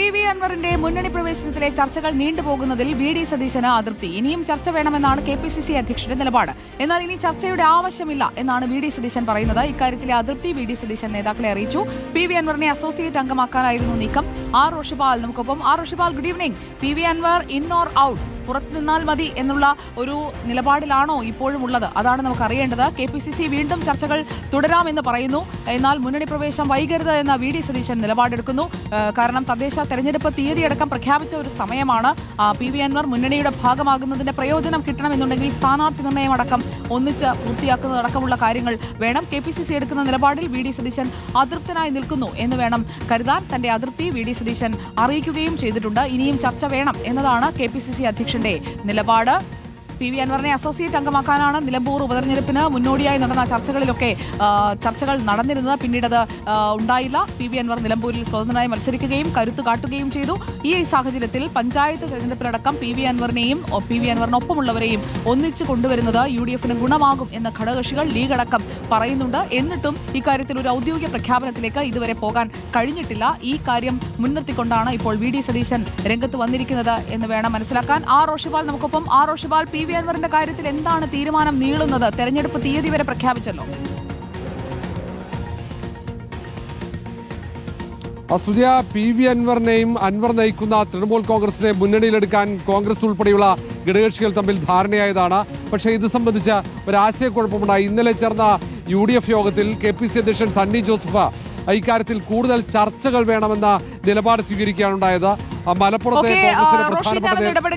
P V അൻവറിന്റെ മുന്നണി പ്രവേശനത്തിലെ ചർച്ചകൾ നീണ്ടുപോകുന്നതിൽ വി ഡി സതീശന് അതൃപ്തി. ഇനിയും ചർച്ച വേണമെന്നാണ് കെ പി സി സി അധ്യക്ഷന്റെ നിലപാട്. എന്നാൽ ഇനി ചർച്ചയുടെ ആവശ്യമില്ല എന്നാണ് വി ഡി സതീശൻ പറയുന്നത്. ഇക്കാര്യത്തിലെ അതൃപ്തി വി ഡി സതീശൻ നേതാക്കളെ അറിയിച്ചു. പി വി അൻവറിനെ അസോസിയേറ്റ് അംഗമാക്കാനായിരുന്നു നീക്കം. ആർ ഋഷിപാൽ നമുക്കൊപ്പം. R Rishipal good evening. P V Anvar in or out? പുറത്തു നിന്നാൽ മതി എന്നുള്ള ഒരു നിലപാടിലാണോ ഇപ്പോഴും ഉള്ളത് അതാണ് നമുക്ക് അറിയേണ്ടത് കെ പി സി സി വീണ്ടും ചർച്ചകൾ തുടരാമെന്ന് പറയുന്നു. എന്നാൽ മുന്നണി പ്രവേശം വൈകരുത് എന്ന വി ഡി സതീശൻ നിലപാടെടുക്കുന്നു. കാരണം തദ്ദേശ തെരഞ്ഞെടുപ്പ് തീയതിയടക്കം പ്രഖ്യാപിച്ച ഒരു സമയമാണ്. പി വി അൻവർ മുന്നണിയുടെ ഭാഗമാകുന്നതിന്റെ പ്രയോജനം കിട്ടണമെന്നുണ്ടെങ്കിൽ സ്ഥാനാർത്ഥി നിർണയം അടക്കം ഒന്നിച്ച് പൂർത്തിയാക്കുന്നതടക്കമുള്ള കാര്യങ്ങൾ വേണം. കെ പി സി സി എടുക്കുന്ന നിലപാടിൽ വി ഡി സതീശൻ അതൃപ്തനായി നിൽക്കുന്നു എന്ന് വേണം കരുതാൻ. തന്റെ അതൃപ്തി വി ഡി സതീശൻ അറിയിക്കുകയും ചെയ്തിട്ടുണ്ട്. ഇനിയും ചർച്ച വേണം എന്നതാണ് കെ പി സി സി അധ്യക്ഷന്റെ നിലപാട് പി വി അൻവറിനെ അസോസിയേറ്റ് അംഗമാക്കാനാണ് നിലമ്പൂർ ഉപതെരഞ്ഞെടുപ്പിന് മുന്നോടിയായി നടന്ന ചർച്ചകളിലൊക്കെ ചർച്ചകൾ നടന്നിരുന്നത്. പിന്നീട് അത് ഉണ്ടായില്ല. പി വി അൻവർ നിലമ്പൂരിൽ സ്വതന്ത്രനായി മത്സരിക്കുകയും കരുത്ത് കാട്ടുകയും ചെയ്തു. ഈ സാഹചര്യത്തിൽ പഞ്ചായത്ത് തെരഞ്ഞെടുപ്പിലടക്കം പി വി അൻവറിനെയും പി വി അൻവറിനൊപ്പമുള്ളവരെയും ഒന്നിച്ചു കൊണ്ടുവരുന്നത് യു ഡി എഫിന് ഗുണമാകും എന്ന ഘടകകക്ഷികൾ ലീഗ് അടക്കം പറയുന്നുണ്ട്. എന്നിട്ടും ഇക്കാര്യത്തിൽ ഒരു ഔദ്യോഗിക പ്രഖ്യാപനത്തിലേക്ക് ഇതുവരെ പോകാൻ കഴിഞ്ഞിട്ടില്ല. ഈ കാര്യം മുൻനിർത്തിക്കൊണ്ടാണ് ഇപ്പോൾ വി ഡി സതീശൻ രംഗത്ത് വന്നിരിക്കുന്നത് എന്ന് വേണം മനസ്സിലാക്കാൻ. ആർ റോഷിപാൽ നമുക്കൊപ്പം. ആർ റോഷിപാൽ പി വി അൻവറിന്റെ കാര്യത്തിൽ എന്താണ് തീരുമാനം നീളുന്നത്? തെരഞ്ഞെടുപ്പ് തീയതി വരെ പ്രഖ്യാപിച്ചല്ലോ. അസുജ പി വി അൻവറിനെയും അൻവർ നയിക്കുന്ന തൃണമൂൽ കോൺഗ്രസിനെ മുന്നണിയിലെടുക്കാൻ കോൺഗ്രസ് ഉൾപ്പെടെയുള്ള ഘടകകക്ഷികൾ തമ്മിൽ ധാരണയായതാണ്. പക്ഷേ ഇത് സംബന്ധിച്ച് ഒരു ആശയക്കുഴപ്പമുണ്ടായി ഇന്നലെ ചേർന്ന യു ഡി എഫ് യോഗത്തിൽ കെ പി സി അധ്യക്ഷൻ സണ്ണി ജോസഫ് ഇക്കാര്യത്തിൽ കൂടുതൽ ചർച്ചകൾ വേണമെന്ന നിലപാട് സ്വീകരിക്കുകയാണുണ്ടായത് മലപ്പുറത്തെ കോൺഗ്രസിന്റെ പ്രധാനപ്പെട്ട